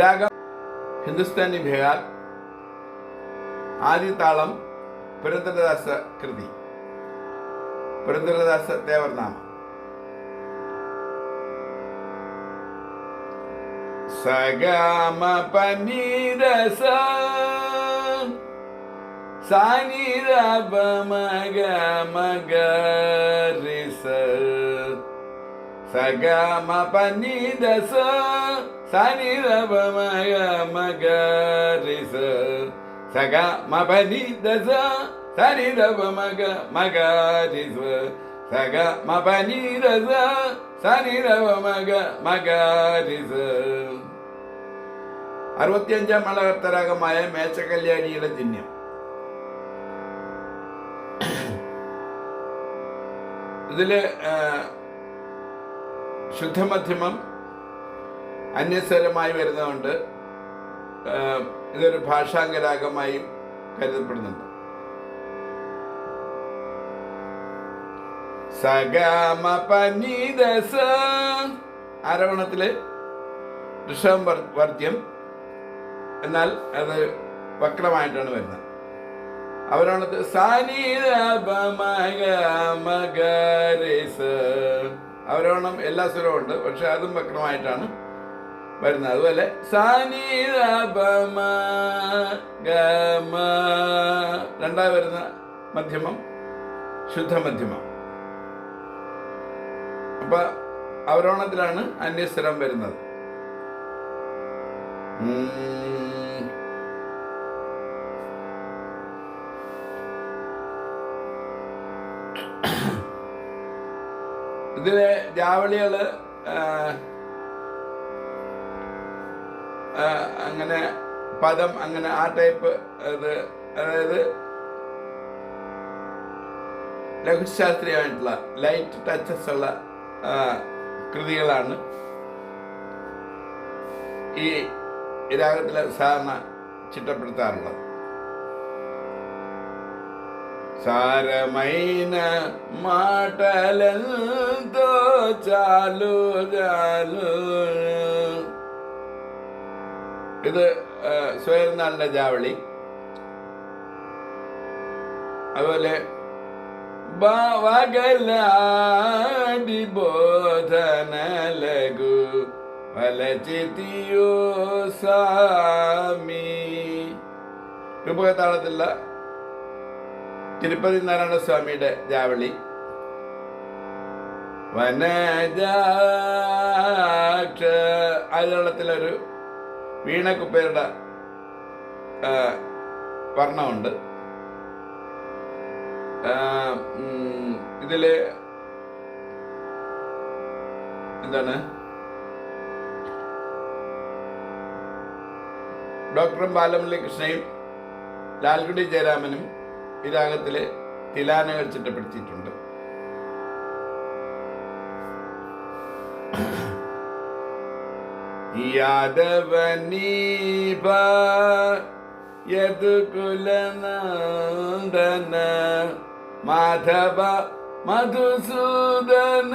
രാഗം ഹിന്ദുസ്ഥാനി ഭേയാൽ ആദിതാളം പുരന്ദരദാസ കൃതി. പുരന്ദരദാസ ദേവർനാമ. സഗമ പനീരസ സാനിരപ മഗ മഗ റിസ സഗമ പനീരസ സാനിരപ മഗ മഗ റിസ സഗ മപനി ദസ സനിരപ മഗ മഗ റിസ സഗ മപനി ദസ സനിരപ മഗ മഗ റിസ അറുപത്തിയഞ്ചാം മളകർത്തരാഗമായ മേച്ചകല്യാണിയുടെ ചിഹ്നം ഇതില് ആ, ശുദ്ധമധ്യമം അന്യസ്വരമായി വരുന്നതുകൊണ്ട് ഇതൊരു ഭാഷാംഗരാഗമായി കരുതപ്പെടുന്നുണ്ട്. സഗമ പനീദസ ആരോഹണത്തിൽ വർ- വർദ്ധ്യം എന്നാൽ അത് വക്രമായിട്ടാണ് വരുന്നത്. അവരോണത്ത് അവരോണം എല്ലാ സ്വരവും ഉണ്ട് പക്ഷെ അതും വക്രമായിട്ടാണ് വരുന്നത്. അതുപോലെ രണ്ടായി വരുന്ന മധ്യമം ശുദ്ധമധ്യമം. അപ്പൊ അവരോണത്തിലാണ് അന്യസ്വരം വരുന്നത്. ഇതിലെ ആ, അങ്ങനെ പദം അങ്ങനെ ആ ടൈപ്പ് ഇത് അതായത് ലഘുശാസ്ത്രീയമായിട്ടുള്ള ലൈറ്റ് ടച്ചസ് ഉള്ള കൃതികളാണ്. ഈ രാഗത്തിൽ സാധാരണ ചിട്ടപ്പെടുത്താറുള്ളത്. സാരമൈന మాటలతో ചാലു ചാലു. ഇത് ആ, സ്വയംനാളിന്റെ ജാവളി. അതുപോലെ ബാവകലാടി ബോധന ലഘു ഫലചിതിയോ സാമി രൂപകത്താളത്തിലുള്ള തിരുപ്പതി നാരായണ സ്വാമിയുടെ രാവിളി. വനജാക്ഷ ആദിതാളത്തിലൊരു വീണക്കുപ്പേരുടെ വർണമുണ്ട്. ഇതിൽ എന്താണ്? ഡോക്ടർ ബാലമുരളി കൃഷ്ണയും ലാൽഗുഡി ജയരാമനും ഈ രാഗത്തിൽ തിലാനകൾ ചിട്ടപ്പെടുത്തിയിട്ടുണ്ട് യാദവനീപ യദുകുലനന്ദന മാധവ മധുസൂദന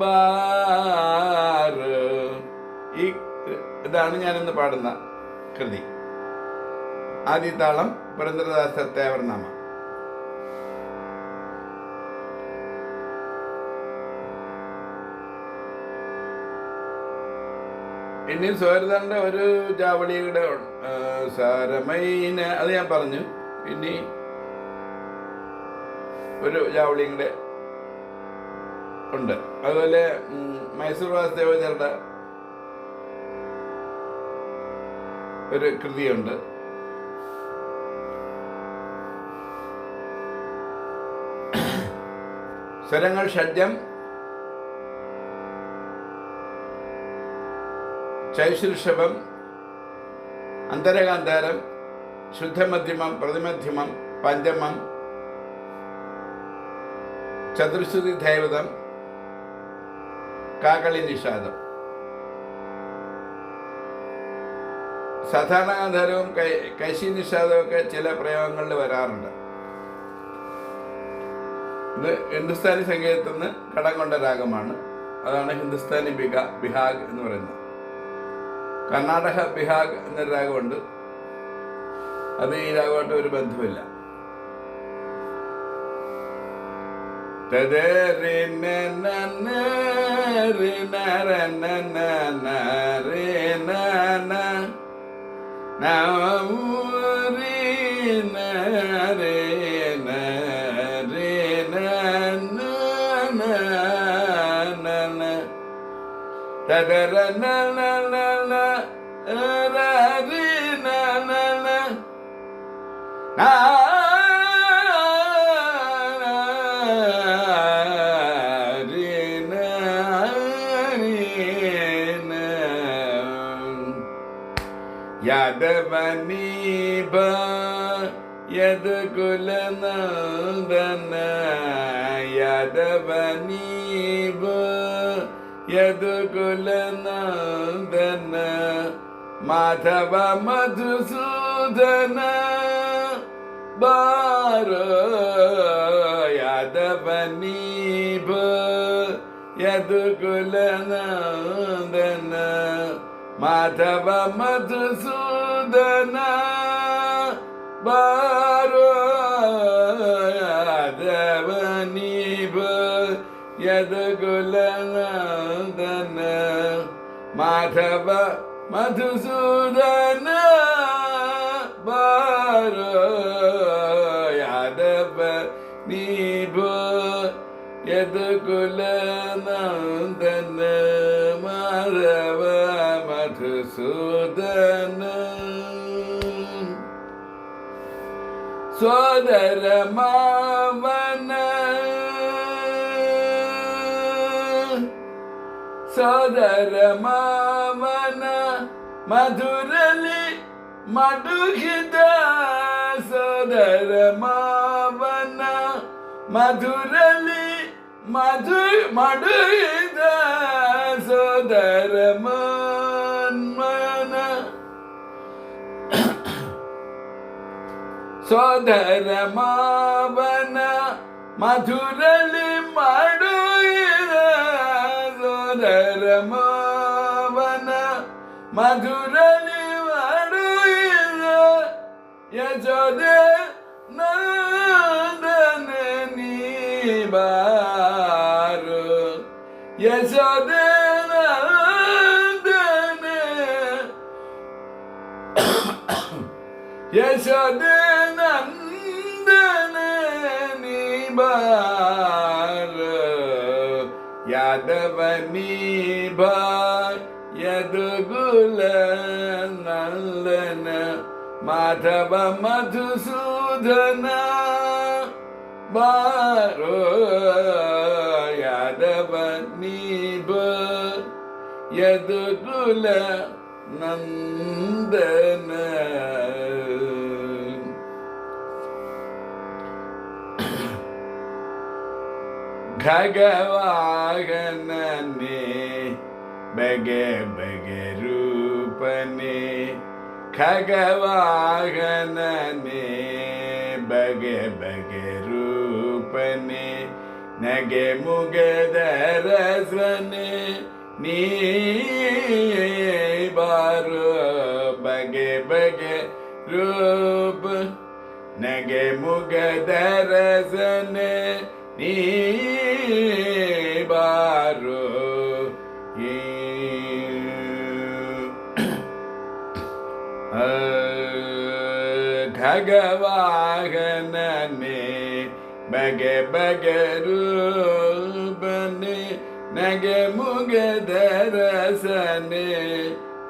ബാറ് ഇതാണ് ഞാനിന്ന് പാടുന്ന കൃതി. ആദ്യതാളം പുരന്ദരദാസ തേവർനാമ ഇനി സ്വരതന്റെ ഒരു ജാവളിയുടെ സാരമൈന അത് ഞാൻ പറഞ്ഞു. ഇനി ഒരു ജാവളിയും കൂടെ ഉണ്ട്. അതുപോലെ മൈസൂർ വാസുദേവചരുടെ ഒരു കൃതിയുണ്ട്. സ്വരങ്ങൾ ഷഡ്ജം ചൈശൃഷഭം അന്തരകാന്താരം ശുദ്ധമധ്യമം പ്രതിമധ്യമം പഞ്ചമം ചതുർശ്രുതി ധൈവതം കാകളി നിഷാദം. സാധാരണ ആധാരവും കൈ കൈശി നിഷാദവും ഒക്കെ ചില പ്രയോഗങ്ങളിൽ വരാറുണ്ട്. ഇത് ഹിന്ദുസ്ഥാനി സംഗീതത്തിൽ നിന്ന് കടം കൊണ്ട രാഗമാണ്. അതാണ് ഹിന്ദുസ്ഥാനി ബിഹ ബിഹാഗ് എന്ന് പറയുന്നത്. കർണാടക ബിഹാഗ് എന്നൊരു രാഗമുണ്ട്. അത് ഈ രാഗമായിട്ട് ഒരു ബന്ധമില്ല da da da na na. ಲನ ಮಾಧವ ಮಧುಸೂದನ ಬಾರ ಯಾದವ ನೀಭ ಯದುಕುಲನಂದನ ಮಾಧವ ಮಧುಸೂದನ ಬಾರ Mertebe matuzudana baro yadebe nibu yedukulanandana marava matusudana Sodaramavana Sodaramavana മധുരലി മധുഹിത സദരമാവന. മധുരലി മധു മധുഹിത സദരമാന്മന സോദരമാവന. മധുരലി മധുഹിത സോദരമാവന. മധുരലി വടയില യജോദ നന്ദന നീബാരു യജോദ നന്ദന യജോദ നന്ദന നീബാരു യാദവ നീബാർ ನಂದನ ನಿಬಾರ ಯಾದವ ನಿಭ ಯದುಗುಲ ನಂದನ ಮಾಧವ ಮಧುಸೂದನ ಬಾರೋ ಯಾದವ ನಿಭ ಯದುಗುಲ ನಂದನ ಖಗವಾಗನೇ ಬಗೆ ಬಗೆ ರೂಪನೆ ಖಗವಾಗನೇ ಬಗೆ ಬಗೆ ರೂಪನೆ ನಗೆ ಮುಗದ ರಸನೆ ನೀ ಬಾರು ಬಗೆ ಬಗೆ ರೂಪ ನಗೆ ಮುಗದ ರಸನೆ ನೀ ಖಗವಾಹನನೆ ಬಗೆ ಬಗೆ ರೂಪನೆ ನಗೆ ಮುಗದ ರಸನೆ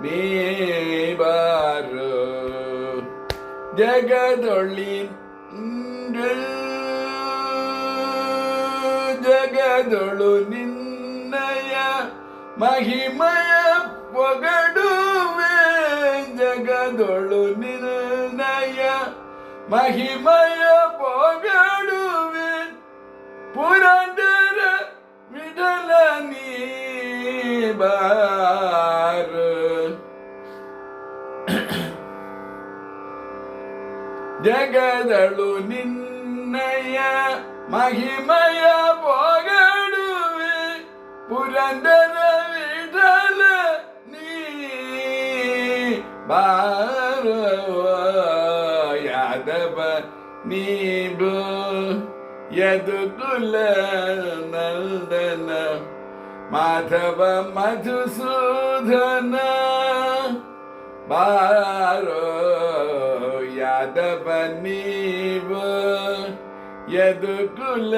ನೀ ಬಾರು ಜಗದೊಳ್ಳಿ ಜಗದೊಳು ನಿನ್ನಯ ಮಹಿಮಯ ಪೊಗಡು ಜಗದೊಳು ನಿರ್ಣಯ ಮಹಿಮಯ ಪೊಗಡುವೆ ಪುರಂದರ ವಿಠಲ ನೀ ಬಾರ ಜಗದಳು ನಿನ್ನಯ ಮಹಿಮಯ ಪೊಗಡುವೆ ಪುರಂದರ ವಿಠಲ ನೀ ಬಾರ ಯಾದವ நீபு எது குல நந்தன மாதவ மதுசூதன பாரோ யாதவ நீபு எது குல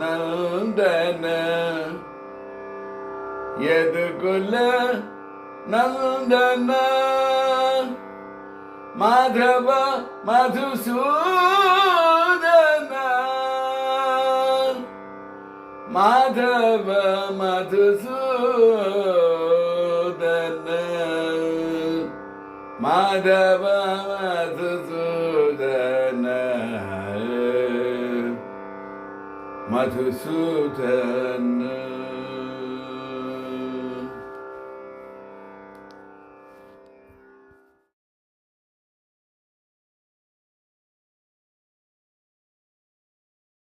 நந்தன எது குல நந்தன ಮಾಧವ ಮಧುಸೂದನ ಮಾಧವ ಮಧುಸೂದನ ಮಾಧವ ಮಧುಸೂದನ ಮಧುಸೂದನ